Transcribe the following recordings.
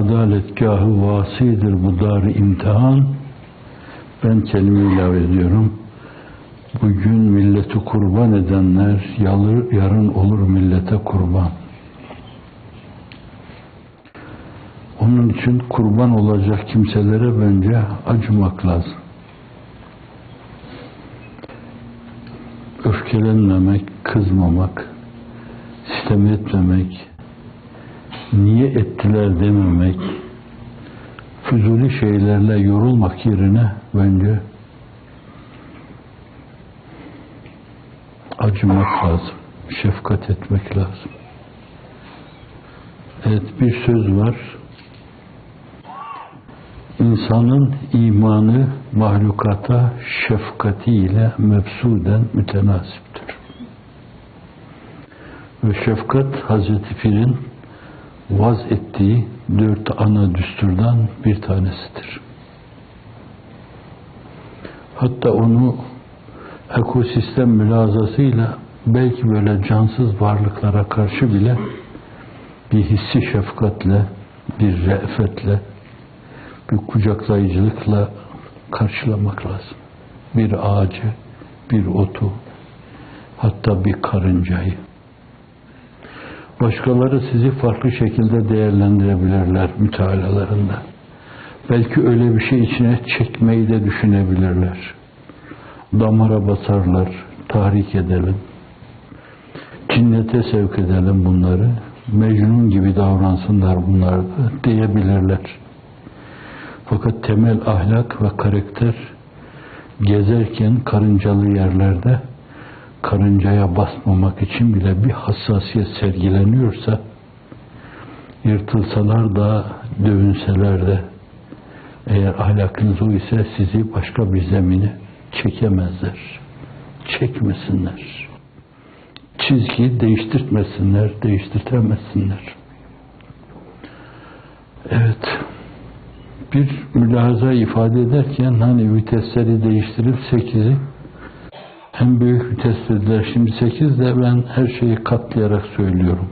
adaletgahı vasidir bu dar imtihan. Ben kelime ilave ediyorum. Bugün milleti kurban edenler yalır, yarın olur millete kurban. Onun için kurban olacak kimselere bence acımak lazım. Öfkelenmemek, kızmamak, sitem etmemek, niye ettiler dememek, füzuli şeylerle yorulmak yerine bence acımak lazım, şefkat etmek lazım. Evet bir söz var. İnsanın imanı mahlukata şefkatiyle mefsuden mütenasiptir. Ve şefkat Hazreti Pir'in vaz ettiği dört ana düsturdan bir tanesidir. Hatta onu ekosistem mülazasıyla belki böyle cansız varlıklara karşı bile bir hissi şefkatle, bir re'fetle, bir kucaklayıcılıkla karşılamak lazım. Bir ağacı, bir otu, hatta bir karıncayı. Başkaları sizi farklı şekilde değerlendirebilirler mütealalarında. Belki öyle bir şey içine çekmeyi de düşünebilirler. Damara basarlar, tahrik edelim. Cinnete sevk edelim bunları. Mecnun gibi davransınlar bunlar da diyebilirler. Fakat temel ahlak ve karakter gezerken karıncalı yerlerde karıncaya basmamak için bile bir hassasiyet sergileniyorsa yırtılsalar da dövünseler de eğer ahlakınız o ise sizi başka bir zemine çekemezler. Çekmesinler. Çizgi değiştirtmesinler, değiştirtemezsinler. Evet. Bir mülahaza ifade ederken hani vitesleri değiştirip sekizi en büyük vites dediler. Şimdi sekiz de ben her şeyi katlayarak söylüyorum.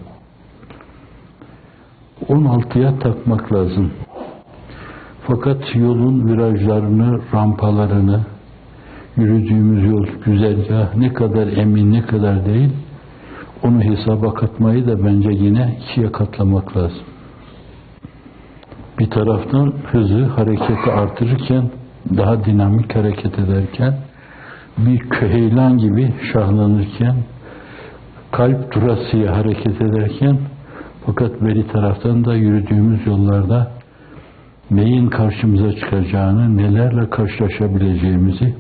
16'ya takmak lazım. Fakat yolun virajlarını, rampalarını, yürüdüğümüz yol güzergah ne kadar emin ne kadar değil onu hesaba katmayı da bence yine ikiye katlamak lazım. Bir taraftan hızı hareketi artırırken daha dinamik hareket ederken bir köheylan gibi şahlanırken kalp durasıya hareket ederken fakat beri taraftan da yürüdüğümüz yollarda neyin karşımıza çıkacağını, nelerle karşılaşabileceğimizi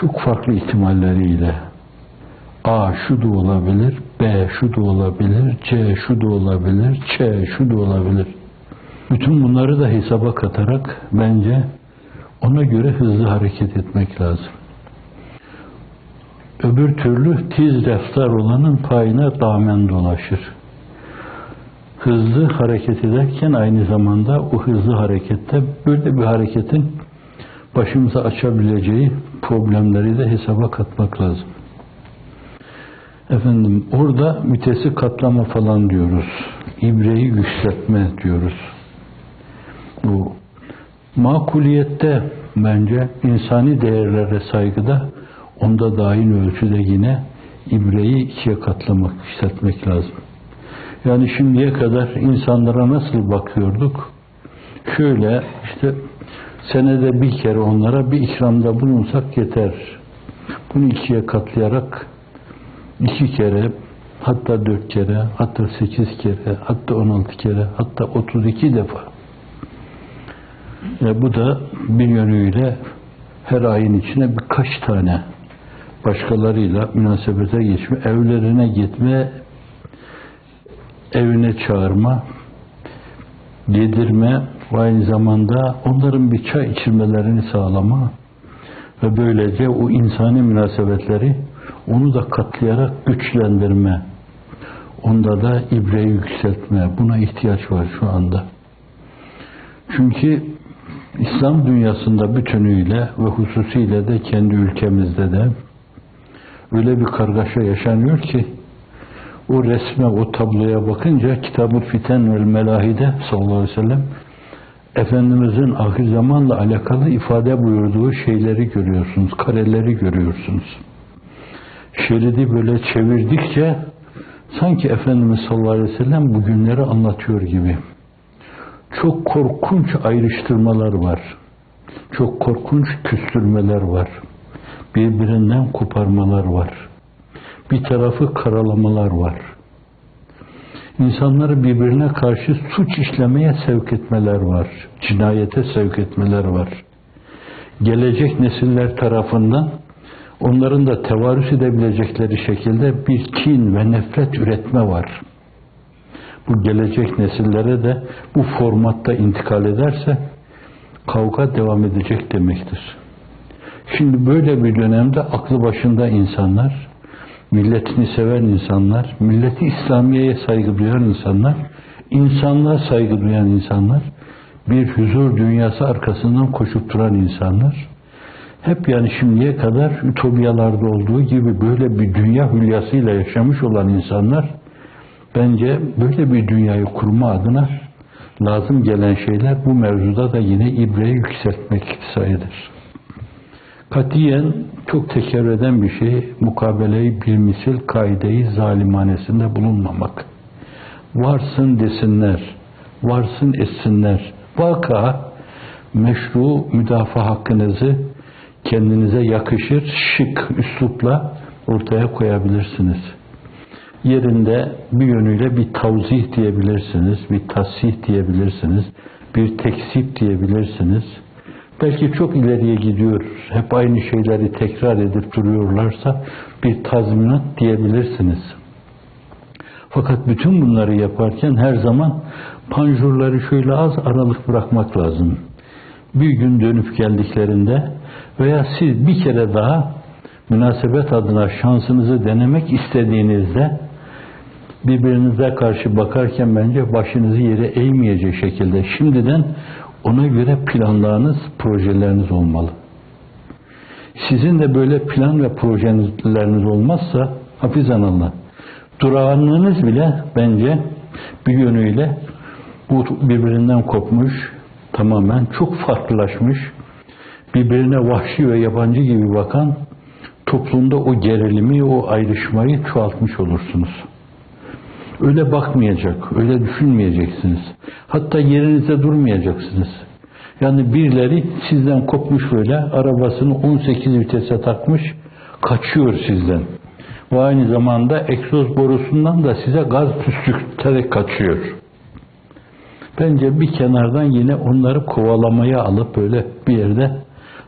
çok farklı ihtimalleriyle A şu da olabilir, B şu da olabilir, C şu da olabilir, Ç şu da olabilir. Bütün bunları da hesaba katarak bence ona göre hızlı hareket etmek lazım. Öbür türlü tiz raftar olanın payına damen dolaşır. Hızlı hareket ederken aynı zamanda o hızlı harekette böyle bir hareketin başımıza açabileceği problemleri de hesaba katmak lazım. Efendim orada mütesi katlama falan diyoruz. İbreyi yükseltme diyoruz. Bu makuliyette bence insani değerlere saygıda onda da aynı ölçüde yine ibreyi ikiye katlamak, yükseltmek lazım. Yani şimdiye kadar insanlara nasıl bakıyorduk? Şöyle işte senede bir kere onlara bir ikramda bulunsak yeter. Bunu ikiye katlayarak iki kere, hatta dört kere, hatta sekiz kere, hatta on altı kere, hatta otuz iki defa. E bu da bir yönüyle her ayın içine birkaç tane başkalarıyla münasebete geçme, evlerine gitme, evine çağırma, yedirme ve aynı zamanda onların bir çay içirmelerini sağlama ve böylece o insani münasebetleri onu da katlayarak güçlendirme. Onda da ibreyi yükseltme. Buna ihtiyaç var şu anda. Çünkü İslam dünyasında bütünüyle ve hususiyle de kendi ülkemizde de öyle bir kargaşa yaşanıyor ki o resme, o tabloya bakınca Kitab-ı Fiten vel Melahide sallallahu aleyhi ve sellem Efendimizin ahir zamanla alakalı ifade buyurduğu şeyleri görüyorsunuz, kareleri görüyorsunuz. Şeridi böyle çevirdikçe sanki Efendimiz sallallahu aleyhi ve sellem bu günleri anlatıyor gibi. Çok korkunç ayrıştırmalar var. Çok korkunç küstürmeler var. Birbirinden koparmalar var. Bir tarafı karalamalar var. İnsanları birbirine karşı suç işlemeye sevk etmeler var. Cinayete sevk etmeler var. Gelecek nesiller tarafından onların da tevarüs edebilecekleri şekilde bir kin ve nefret üretme var. Bu gelecek nesillere de bu formatta intikal ederse kavga devam edecek demektir. Şimdi böyle bir dönemde aklı başında insanlar, milletini seven insanlar, milleti İslamiye'ye saygı duyan insanlar, insanlığa saygı duyan insanlar, bir huzur dünyası arkasından koşup duran insanlar, hep yani şimdiye kadar ütopyalarda olduğu gibi böyle bir dünya hülyasıyla yaşamış olan insanlar, bence böyle bir dünyayı kurma adına lazım gelen şeyler bu mevzuda da yine ibreyi yükseltmek sayılır. Katiyen çok tekerrür eden bir şey mukabeleyi bir misil kaideyi zalimanesinde bulunmamak. Varsın desinler, varsın etsinler. Vaka meşru müdafaa hakkınızı kendinize yakışır şık üslupla ortaya koyabilirsiniz. Yerinde bir yönüyle bir tavzih diyebilirsiniz, bir tasih diyebilirsiniz, bir teksip diyebilirsiniz belki çok ileriye gidiyor, hep aynı şeyleri tekrar edip duruyorlarsa bir tazminat diyebilirsiniz. Fakat bütün bunları yaparken her zaman panjurları şöyle az aralık bırakmak lazım. Bir gün dönüp geldiklerinde veya siz bir kere daha münasebet adına şansınızı denemek istediğinizde birbirinize karşı bakarken bence başınızı yere eğmeyecek şekilde şimdiden ona göre planlarınız, projeleriniz olmalı. Sizin de böyle plan ve projeleriniz olmazsa hafizan Allah. Durağanlığınız bile bence bir yönüyle bu birbirinden kopmuş, tamamen çok farklılaşmış, birbirine vahşi ve yabancı gibi bakan toplumda o gerilimi, o ayrışmayı çoğaltmış olursunuz. Öyle bakmayacak, öyle düşünmeyeceksiniz. Hatta yerinizde durmayacaksınız. Yani birileri sizden kopmuş böyle arabasını 18 vitese takmış kaçıyor sizden. Ve aynı zamanda egzoz borusundan da size gaz püskürterek kaçıyor. Bence bir kenardan yine onları kovalamaya alıp böyle bir yerde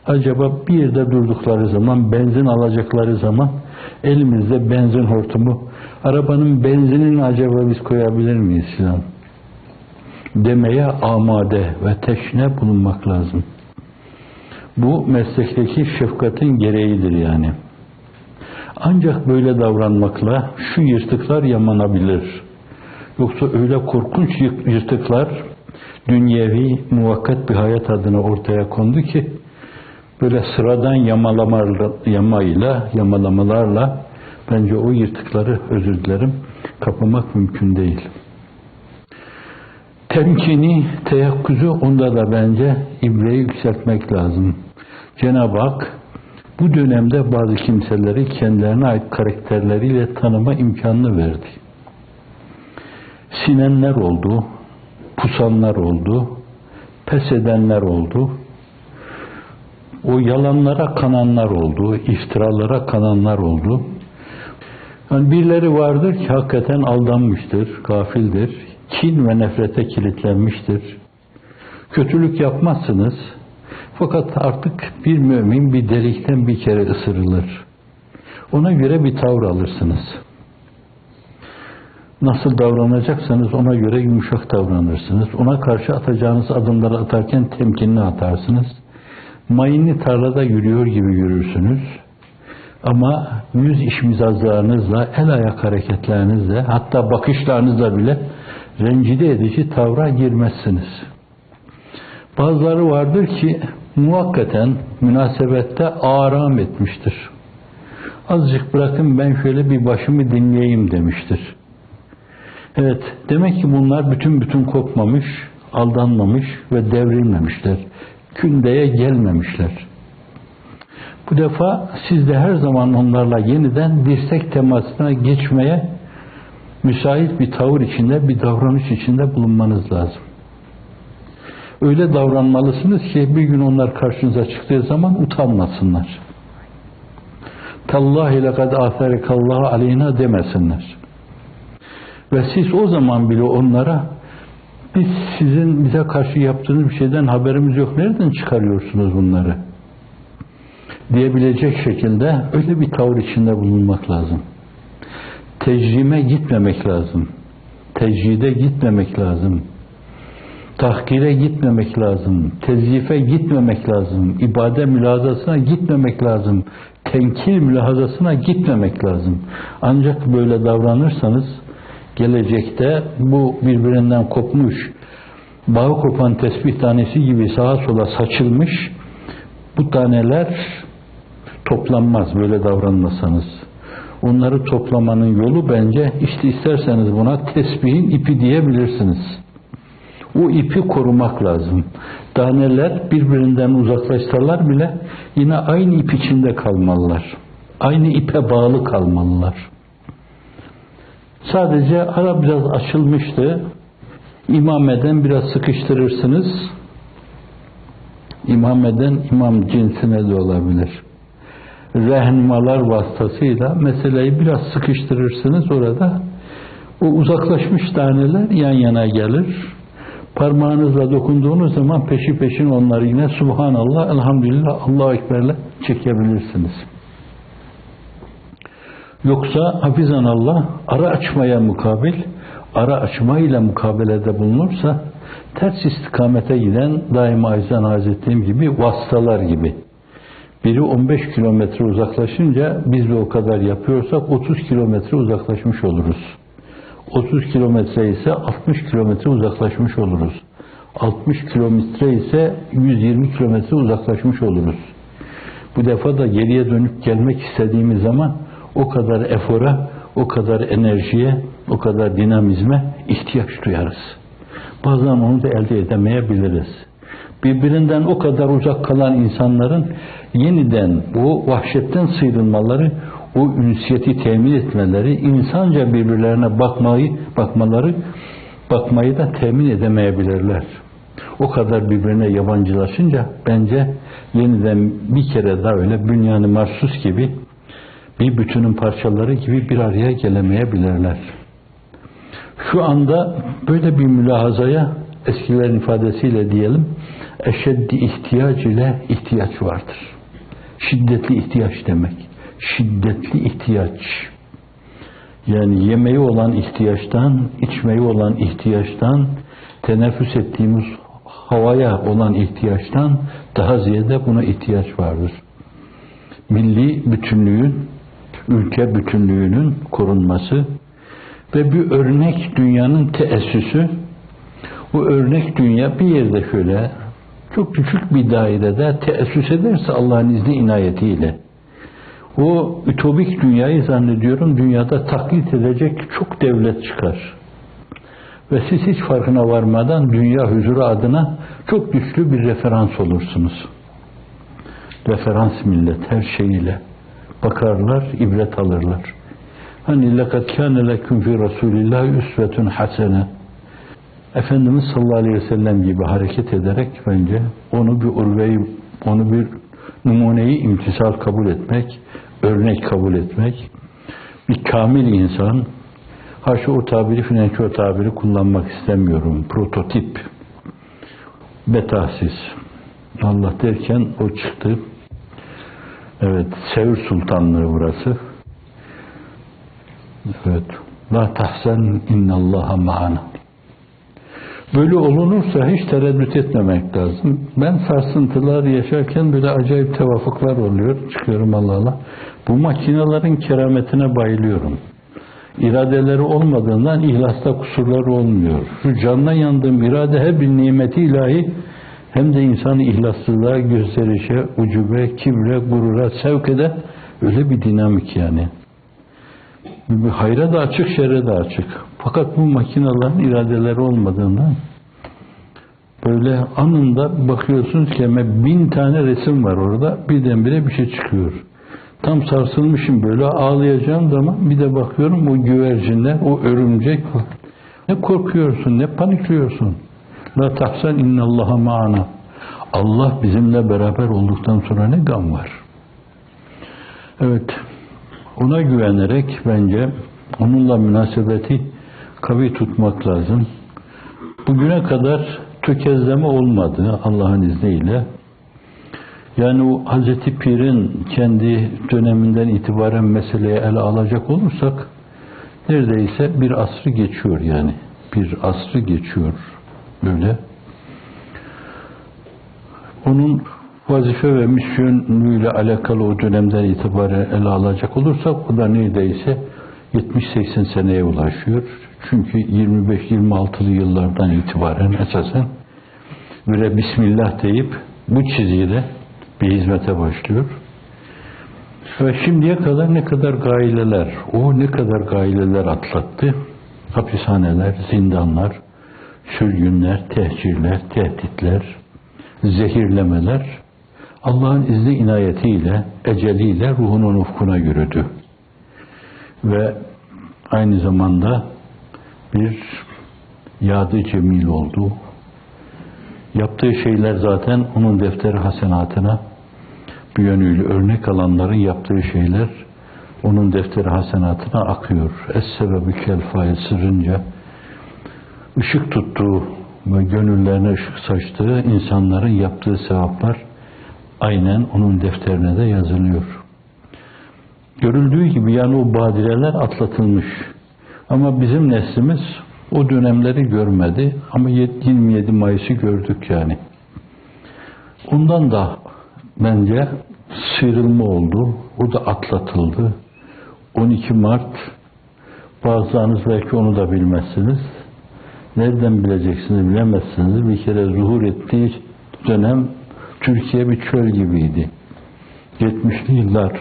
acaba bir yerde durdukları zaman benzin alacakları zaman elimizde benzin hortumu arabanın benzinini acaba biz koyabilir miyiz filan demeye amade ve teşne bulunmak lazım. Bu meslekteki şefkatin gereğidir yani. Ancak böyle davranmakla şu yırtıklar yamanabilir. Yoksa öyle korkunç yırtıklar dünyevi muvakkat bir hayat adına ortaya kondu ki böyle sıradan yamayla, yamalamalarla bence o yırtıkları özür dilerim kapamak mümkün değil. Temkini, teyakkuzu onda da bence ibreyi yükseltmek lazım. Cenab-ı Hak bu dönemde bazı kimseleri kendilerine ait karakterleriyle tanıma imkanını verdi. Sinenler oldu, pusanlar oldu, pes edenler oldu, o yalanlara kananlar oldu, iftiralara kananlar oldu. Yani birileri vardır ki hakikaten aldanmıştır, gafildir, kin ve nefrete kilitlenmiştir. Kötülük yapmazsınız. Fakat artık bir mümin bir delikten bir kere ısırılır. Ona göre bir tavır alırsınız. Nasıl davranacaksanız ona göre yumuşak davranırsınız. Ona karşı atacağınız adımları atarken temkinli atarsınız. Mayınlı tarlada yürüyor gibi yürürsünüz. Ama yüz işmizazlarınızla, el ayak hareketlerinizle, hatta bakışlarınızla bile rencide edici tavra girmezsiniz. Bazıları vardır ki muhakkaten münasebette aram etmiştir. Azıcık bırakın ben şöyle bir başımı dinleyeyim demiştir. Evet, demek ki bunlar bütün bütün kopmamış, aldanmamış ve devrilmemişler. Kündeye gelmemişler. Bu defa siz de her zaman onlarla yeniden dirsek temasına geçmeye müsait bir tavır içinde, bir davranış içinde bulunmanız lazım. Öyle davranmalısınız ki bir gün onlar karşınıza çıktığı zaman utanmasınlar. Tallahi lekad aferekallahu aleyna demesinler. Ve siz o zaman bile onlara biz sizin bize karşı yaptığınız bir şeyden haberimiz yok. Nereden çıkarıyorsunuz bunları? Diyebilecek şekilde öyle bir tavır içinde bulunmak lazım. Tecrime gitmemek lazım. Tecride gitmemek lazım. Tahkire gitmemek lazım. Tezyife gitmemek lazım. ibade mülazasına gitmemek lazım. Tenkil mülazasına gitmemek lazım. Ancak böyle davranırsanız gelecekte bu birbirinden kopmuş, bağı kopan tesbih tanesi gibi sağa sola saçılmış bu taneler toplanmaz böyle davranmasanız. Onları toplamanın yolu bence işte isterseniz buna tesbihin ipi diyebilirsiniz. O ipi korumak lazım. Taneler birbirinden uzaklaşsalar bile yine aynı ip içinde kalmalılar. Aynı ipe bağlı kalmalılar. Sadece ara biraz açılmıştı. İmameden biraz sıkıştırırsınız. İmameden imam cinsine de olabilir. Rehnmalar vasıtasıyla meseleyi biraz sıkıştırırsınız orada. O uzaklaşmış taneler yan yana gelir. Parmağınızla dokunduğunuz zaman peşi peşin onları yine Subhanallah, Elhamdülillah, Allahu Ekber'le çekebilirsiniz. Yoksa hafizan Allah ara açmaya mukabil, ara açmayla mukabelede bulunursa ters istikamete giden daima izan Hazretlerim gibi vasıtalar gibi. Biri 15 kilometre uzaklaşınca biz de o kadar yapıyorsak 30 kilometre uzaklaşmış oluruz. 30 kilometre ise 60 kilometre uzaklaşmış oluruz. 60 kilometre ise 120 kilometre uzaklaşmış oluruz. Bu defa da geriye dönüp gelmek istediğimiz zaman o kadar efora, o kadar enerjiye, o kadar dinamizme ihtiyaç duyarız. Bazen onu da elde edemeyebiliriz. Birbirinden o kadar uzak kalan insanların yeniden o vahşetten sıyrılmaları, o ünsiyeti temin etmeleri, insanca birbirlerine bakmayı, bakmaları, bakmayı da temin edemeyebilirler. O kadar birbirine yabancılaşınca bence yeniden bir kere daha öyle bünyanı marsus gibi bir bütünün parçaları gibi bir araya gelemeyebilirler. Şu anda böyle bir mülahazaya eskilerin ifadesiyle diyelim eşeddi ihtiyac ile ihtiyaç vardır. Şiddetli ihtiyaç demek. Şiddetli ihtiyaç. Yani yemeği olan ihtiyaçtan, içmeyi olan ihtiyaçtan, teneffüs ettiğimiz havaya olan ihtiyaçtan daha ziyade buna ihtiyaç vardır. Milli bütünlüğün ülke bütünlüğünün korunması ve bir örnek dünyanın teessüsü bu örnek dünya bir yerde şöyle çok küçük bir dairede teessüs ederse Allah'ın izni inayetiyle o ütopik dünyayı zannediyorum dünyada taklit edecek çok devlet çıkar. Ve siz hiç farkına varmadan dünya huzuru adına çok güçlü bir referans olursunuz. Referans millet her şeyiyle bakarlar, ibret alırlar. Hani lekad kâne leküm fî Rasûlillâhi üsvetun hasene. Efendimiz sallallahu aleyhi ve sellem gibi hareket ederek bence onu bir urveyi, onu bir numuneyi imtisal kabul etmek, örnek kabul etmek, bir kamil insan, haşa o tabiri finanço o tabiri kullanmak istemiyorum. Prototip, betahsiz. Allah derken o çıktı. Evet, Sevr Sultanlığı burası. Evet. La tahsen innallaha ma'ana. Böyle olunursa hiç tereddüt etmemek lazım. Ben sarsıntılar yaşarken böyle acayip tevafuklar oluyor. Çıkıyorum Allah Allah. Bu makinelerin kerametine bayılıyorum. İradeleri olmadığından ihlasta kusurları olmuyor. Şu canına yandığım irade her bir nimeti ilahi hem de insanı ihlassızlığa, gösterişe, ucube, kibre, gurura sevk eder. Öyle bir dinamik yani. Bir hayra da açık, şerre de açık. Fakat bu makinelerin iradeleri olmadığından böyle anında bakıyorsunuz ki hemen bin tane resim var orada birdenbire bir şey çıkıyor. Tam sarsılmışım böyle ağlayacağım zaman bir de bakıyorum o güvercinler, o örümcek ne korkuyorsun, ne panikliyorsun. La tahsen innallaha ma'ana. Allah bizimle beraber olduktan sonra ne gam var? Evet, ona güvenerek bence onunla münasebeti kavi tutmak lazım. Bugüne kadar tökezleme olmadı Allah'ın izniyle. Yani o Hazreti Pir'in kendi döneminden itibaren meseleye ele alacak olursak neredeyse bir asrı geçiyor yani. Bir asrı geçiyor böyle. Onun vazife ve misyonuyla alakalı o dönemden itibaren ele alacak olursak o da neredeyse 70-80 seneye ulaşıyor. Çünkü 25-26'lı yıllardan itibaren esasen böyle Bismillah deyip bu çizgide bir hizmete başlıyor. Ve şimdiye kadar ne kadar gaileler, o ne kadar gaileler atlattı. Hapishaneler, zindanlar, sürgünler, tehcirler, tehditler, zehirlemeler Allah'ın izni inayetiyle, eceliyle ruhunun ufkuna yürüdü. Ve aynı zamanda bir yadı cemil oldu. Yaptığı şeyler zaten onun defteri hasenatına bir yönüyle örnek alanların yaptığı şeyler onun defteri hasenatına akıyor. Es-sebebi kel sırrınca ışık tuttuğu ve gönüllerine ışık saçtığı insanların yaptığı sevaplar aynen onun defterine de yazılıyor. Görüldüğü gibi yani o badireler atlatılmış. Ama bizim neslimiz o dönemleri görmedi ama 27 Mayıs'ı gördük yani. Ondan da bence sıyrılma oldu. O da atlatıldı. 12 Mart bazılarınız belki onu da bilmezsiniz. Nereden bileceksiniz bilemezsiniz. Bir kere zuhur ettiği dönem Türkiye bir çöl gibiydi. 70'li yıllar.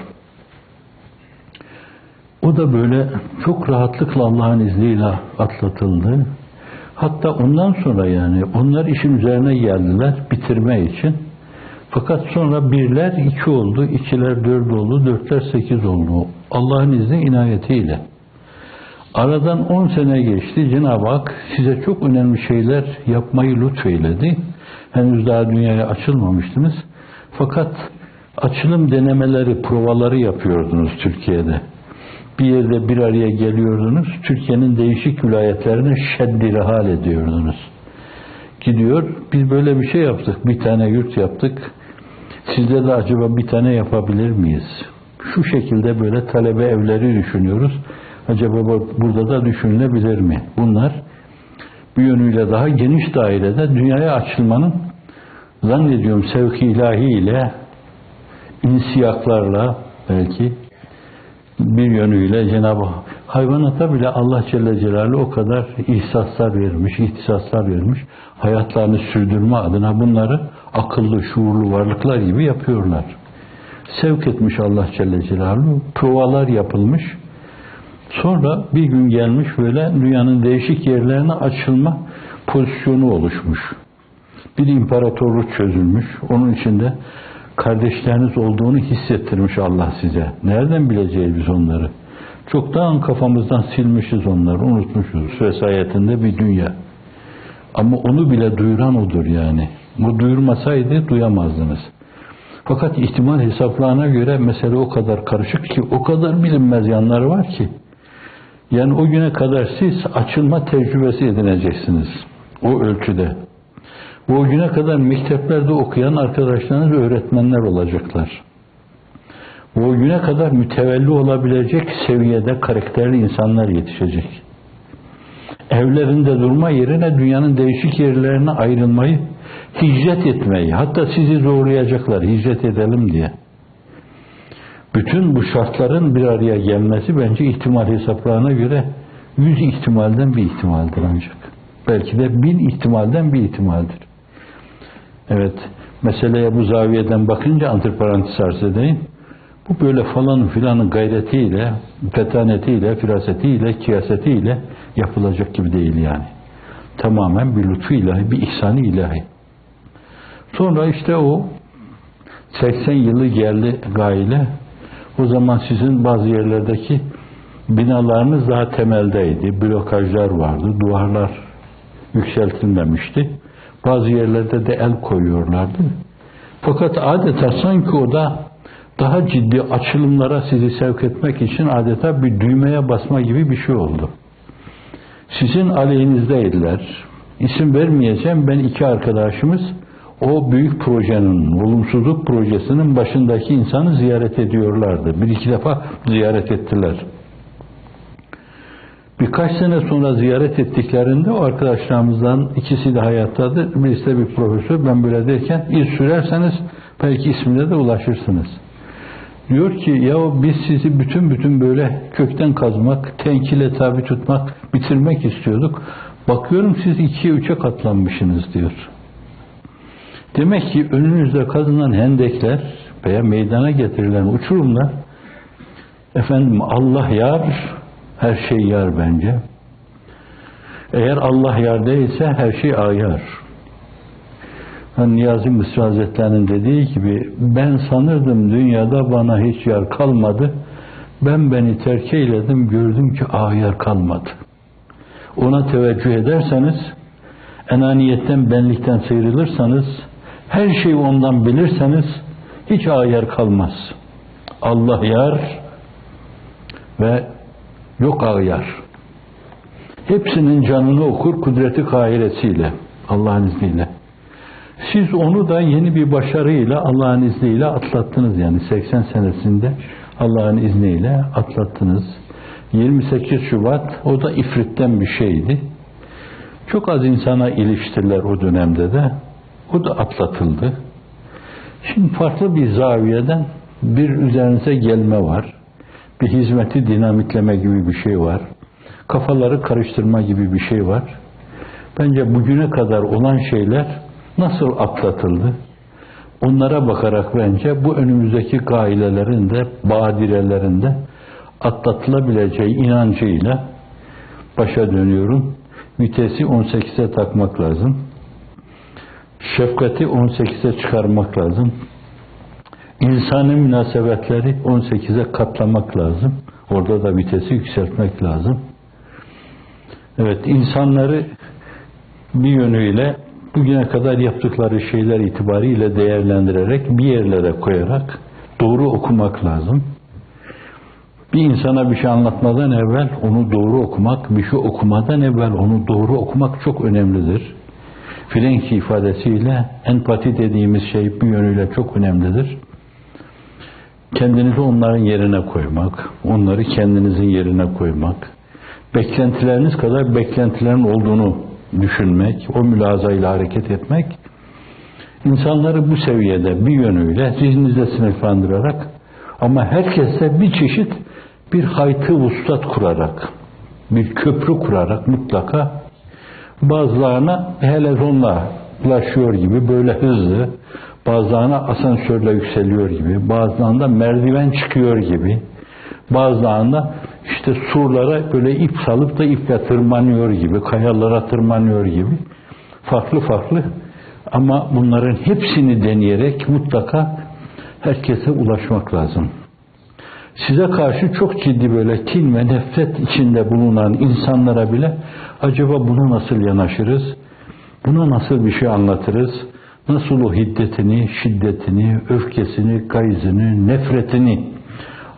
O da böyle çok rahatlıkla Allah'ın izniyle atlatıldı. Hatta ondan sonra yani onlar işin üzerine geldiler bitirme için. Fakat sonra birler iki oldu, ikiler dört oldu, dörtler sekiz oldu. Allah'ın izni inayetiyle. Aradan on sene geçti. Cenab-ı Hak size çok önemli şeyler yapmayı lütfeyledi. Henüz daha dünyaya açılmamıştınız. Fakat açılım denemeleri, provaları yapıyordunuz Türkiye'de. Bir yerde bir araya geliyordunuz. Türkiye'nin değişik vilayetlerine şeddire hal ediyordunuz. Gidiyor, biz böyle bir şey yaptık. Bir tane yurt yaptık. Sizde de acaba bir tane yapabilir miyiz? Şu şekilde böyle talebe evleri düşünüyoruz. Acaba burada da düşünülebilir mi? Bunlar bir yönüyle daha geniş dairede dünyaya açılmanın zannediyorum sevki ilahi ile insiyaklarla belki bir yönüyle Cenab-ı hayvanata bile Allah Celle Celaluhu o kadar ihsaslar vermiş, ihtisaslar vermiş. Hayatlarını sürdürme adına bunları akıllı, şuurlu varlıklar gibi yapıyorlar. Sevk etmiş Allah Celle Celaluhu. Provalar yapılmış. Sonra bir gün gelmiş böyle dünyanın değişik yerlerine açılma pozisyonu oluşmuş. Bir imparatorluk çözülmüş. Onun içinde kardeşleriniz olduğunu hissettirmiş Allah size. Nereden bileceğiz biz onları? Çoktan kafamızdan silmişiz onları, unutmuşuz. Vesayetinde bir dünya. Ama onu bile duyuran odur yani. Bu duyurmasaydı duyamazdınız. Fakat ihtimal hesaplarına göre mesele o kadar karışık ki, o kadar bilinmez yanları var ki. Yani o güne kadar siz açılma tecrübesi edineceksiniz. O ölçüde. O güne kadar mekteplerde okuyan arkadaşlarınız öğretmenler olacaklar. O güne kadar mütevelli olabilecek seviyede karakterli insanlar yetişecek. Evlerinde durma yerine dünyanın değişik yerlerine ayrılmayı, hicret etmeyi, hatta sizi zorlayacaklar hicret edelim diye. Bütün bu şartların bir araya gelmesi bence ihtimal hesaplarına göre yüz ihtimalden bir ihtimaldir ancak. Belki de bin ihtimalden bir ihtimaldir. Evet, meseleye bu zaviyeden bakınca antiparantez arz edeyim. Bu böyle falan filanın gayretiyle, fetanetiyle, firasetiyle, kiyasetiyle yapılacak gibi değil yani. Tamamen bir lütfu ilahi, bir ihsanı ilahi. Sonra işte o 80 yılı geldi gayle. O zaman sizin bazı yerlerdeki binalarınız daha temeldeydi. Blokajlar vardı. Duvarlar yükseltilmemişti. Bazı yerlerde de el koyuyorlardı. Fakat adeta sanki o da daha ciddi açılımlara sizi sevk etmek için adeta bir düğmeye basma gibi bir şey oldu. Sizin aleyhinizdeydiler. İsim vermeyeceğim. Ben iki arkadaşımız o büyük projenin, olumsuzluk projesinin başındaki insanı ziyaret ediyorlardı. Bir iki defa ziyaret ettiler. Birkaç sene sonra ziyaret ettiklerinde o arkadaşlarımızdan ikisi de hayattadır. Birisi de bir profesör. Ben böyle derken iz sürerseniz belki ismine de ulaşırsınız. Diyor ki ya biz sizi bütün bütün böyle kökten kazmak, tenkile tabi tutmak, bitirmek istiyorduk. Bakıyorum siz ikiye üçe katlanmışsınız diyor. Demek ki önünüzde kazılan hendekler veya meydana getirilen uçurumlar efendim Allah yar, her şey yar bence. Eğer Allah yar değilse her şey ayar. Hani Niyazi Mısri Hazretleri'nin dediği gibi ben sanırdım dünyada bana hiç yer kalmadı. Ben beni terk eyledim gördüm ki ayar kalmadı. Ona teveccüh ederseniz enaniyetten benlikten sıyrılırsanız her şeyi ondan bilirseniz hiç ayar kalmaz. Allah yar ve yok ayar. Hepsinin canını okur kudreti kahiresiyle Allah'ın izniyle. Siz onu da yeni bir başarıyla Allah'ın izniyle atlattınız yani 80 senesinde Allah'ın izniyle atlattınız. 28 Şubat o da ifritten bir şeydi. Çok az insana iliştiler o dönemde de. O da atlatıldı. Şimdi farklı bir zaviyeden bir üzerinize gelme var. Bir hizmeti dinamitleme gibi bir şey var. Kafaları karıştırma gibi bir şey var. Bence bugüne kadar olan şeyler nasıl atlatıldı? Onlara bakarak bence bu önümüzdeki gailelerin de badirelerin de atlatılabileceği inancıyla başa dönüyorum. Vitesi 18'e takmak lazım. Şefkati 18'e çıkarmak lazım. İnsani münasebetleri 18'e katlamak lazım. Orada da vitesi yükseltmek lazım. Evet, insanları bir yönüyle bugüne kadar yaptıkları şeyler itibariyle değerlendirerek bir yerlere koyarak doğru okumak lazım. Bir insana bir şey anlatmadan evvel onu doğru okumak, bir şey okumadan evvel onu doğru okumak çok önemlidir. Frenki ifadesiyle empati dediğimiz şey bir yönüyle çok önemlidir. Kendinizi onların yerine koymak, onları kendinizin yerine koymak, beklentileriniz kadar beklentilerin olduğunu düşünmek, o mülazayla hareket etmek, insanları bu seviyede bir yönüyle zihninizde sınıflandırarak ama herkese bir çeşit bir haytı vuslat kurarak, bir köprü kurarak mutlaka bazılarına helezonla ulaşıyor gibi böyle hızlı, bazılarına asansörle yükseliyor gibi, bazılarında merdiven çıkıyor gibi, bazılarında işte surlara böyle ip salıp da iple tırmanıyor gibi, kayalara tırmanıyor gibi. Farklı farklı. Ama bunların hepsini deneyerek mutlaka herkese ulaşmak lazım. Size karşı çok ciddi böyle kin ve nefret içinde bulunan insanlara bile acaba buna nasıl yanaşırız? Buna nasıl bir şey anlatırız? Nasıl o hiddetini, şiddetini, öfkesini, gayzını, nefretini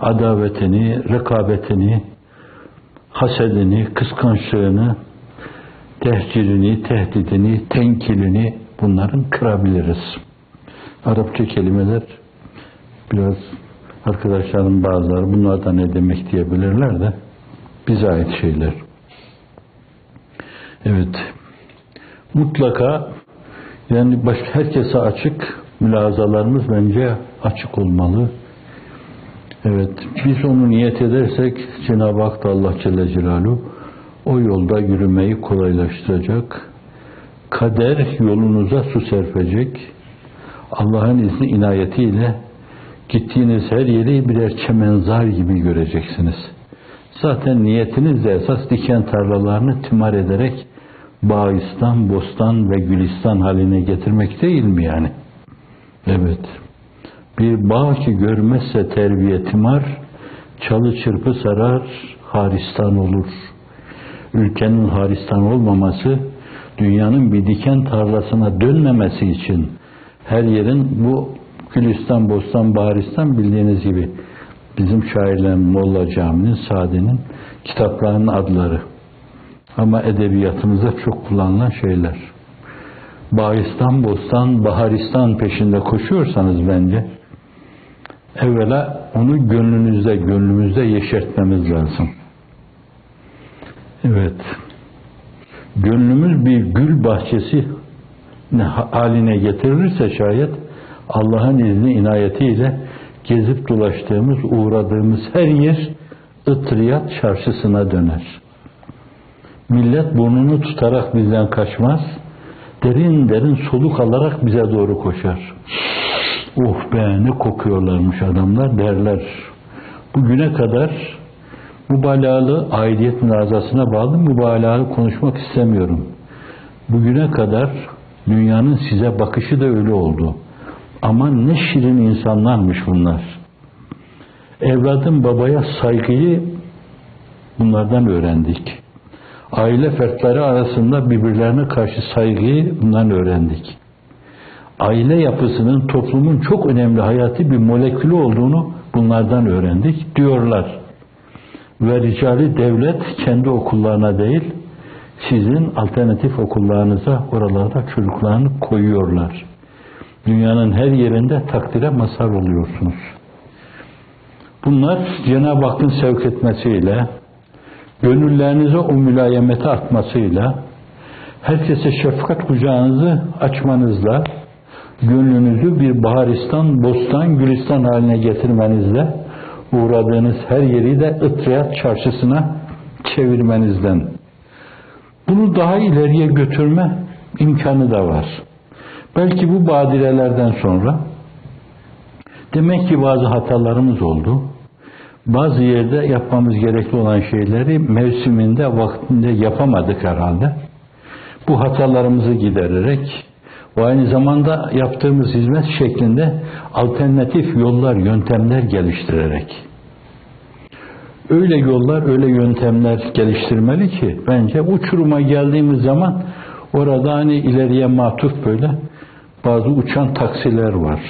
adavetini, rekabetini, hasedini, kıskançlığını, tehcirini, tehdidini, tenkilini bunların kırabiliriz. Arapça kelimeler biraz arkadaşlarım bazıları bunlardan ne demek diyebilirler de bize ait şeyler. Evet. Mutlaka yani başka herkese açık mülazalarımız bence açık olmalı. Evet, biz onu niyet edersek Cenab-ı Hak da Allah Celle Celaluhu o yolda yürümeyi kolaylaştıracak. Kader yolunuza su serpecek. Allah'ın izni inayetiyle gittiğiniz her yeri birer çemenzar gibi göreceksiniz. Zaten niyetiniz de esas diken tarlalarını timar ederek bağistan, bostan ve gülistan haline getirmek değil mi yani? Evet. Bir bağ ki görmezse terbiye timar, çalı çırpı sarar, haristan olur. Ülkenin haristan olmaması, dünyanın bir diken tarlasına dönmemesi için her yerin bu Gülistan, Bostan, Baharistan bildiğiniz gibi bizim şairlerin Molla Cami'nin, Sadi'nin kitaplarının adları. Ama edebiyatımızda çok kullanılan şeyler. Bahistan, Bostan, Baharistan peşinde koşuyorsanız bence evvela onu gönlünüzde, gönlümüzde yeşertmemiz lazım. Evet. Gönlümüz bir gül bahçesi haline getirilirse şayet Allah'ın izni inayetiyle gezip dolaştığımız, uğradığımız her yer ıtriyat çarşısına döner. Millet burnunu tutarak bizden kaçmaz, derin derin soluk alarak bize doğru koşar. Oh be ne kokuyorlarmış adamlar derler. Bugüne kadar mübalağalı aidiyet münazasına bağlı mübalağalı konuşmak istemiyorum. Bugüne kadar dünyanın size bakışı da öyle oldu. Ama ne şirin insanlarmış bunlar. Evladın babaya saygıyı bunlardan öğrendik. Aile fertleri arasında birbirlerine karşı saygıyı bundan öğrendik. Aile yapısının toplumun çok önemli hayati bir molekülü olduğunu bunlardan öğrendik diyorlar. Ve ricali devlet kendi okullarına değil, sizin alternatif okullarınıza oralarda çocuklarını koyuyorlar. Dünyanın her yerinde takdire mazhar oluyorsunuz. Bunlar Cenab-ı Hakk'ın sevk etmesiyle, gönüllerinize o mülayemeti artmasıyla, herkese şefkat kucağınızı açmanızla, gönlünüzü bir baharistan, bostan, gülistan haline getirmenizle, uğradığınız her yeri de ıtriyat çarşısına çevirmenizden. Bunu daha ileriye götürme imkanı da var. Belki bu badirelerden sonra demek ki bazı hatalarımız oldu. Bazı yerde yapmamız gerekli olan şeyleri mevsiminde, vaktinde yapamadık herhalde. Bu hatalarımızı gidererek ve aynı zamanda yaptığımız hizmet şeklinde alternatif yollar, yöntemler geliştirerek. Öyle yollar, öyle yöntemler geliştirmeli ki bence uçuruma geldiğimiz zaman orada hani ileriye matuf böyle bazı uçan taksiler var.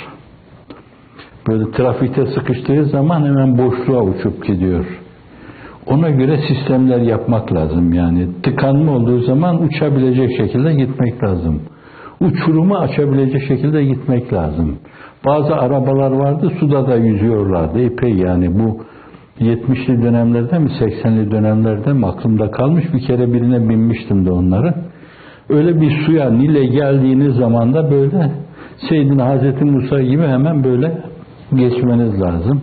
Böyle trafikte sıkıştığı zaman hemen boşluğa uçup gidiyor. Ona göre sistemler yapmak lazım yani. Tıkanma olduğu zaman uçabilecek şekilde gitmek lazım. Uçurumu açabilecek şekilde gitmek lazım. Bazı arabalar vardı suda da yüzüyorlardı. Epey yani bu 70'li dönemlerde mi 80'li dönemlerde mi aklımda kalmış bir kere birine binmiştim de onları. Öyle bir suya Nil'e geldiğiniz zaman da böyle Seyyidina Hazreti Musa gibi hemen böyle geçmeniz lazım.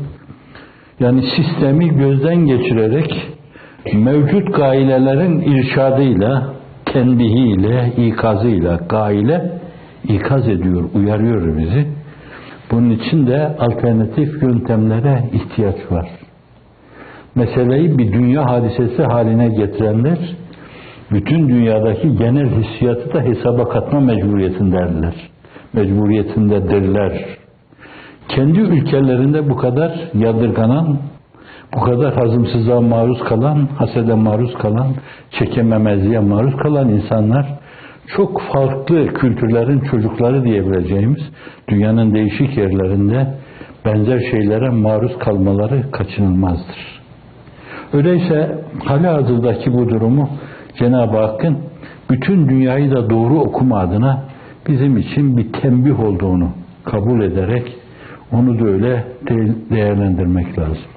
Yani sistemi gözden geçirerek mevcut gailelerin irşadıyla, tenbihiyle, ikazıyla gaile ikaz ediyor, uyarıyor bizi. Bunun için de alternatif yöntemlere ihtiyaç var. Meseleyi bir dünya hadisesi haline getirenler bütün dünyadaki genel hissiyatı da hesaba katma mecburiyetindedirler. Mecburiyetindedirler. Kendi ülkelerinde bu kadar yadırganan, bu kadar hazımsızlığa maruz kalan, hasede maruz kalan, çekememezliğe maruz kalan insanlar çok farklı kültürlerin çocukları diyebileceğimiz dünyanın değişik yerlerinde benzer şeylere maruz kalmaları kaçınılmazdır. Öyleyse hali hazırdaki bu durumu Cenab-ı Hakk'ın bütün dünyayı da doğru okuma adına bizim için bir tembih olduğunu kabul ederek onu da öyle değerlendirmek lazım.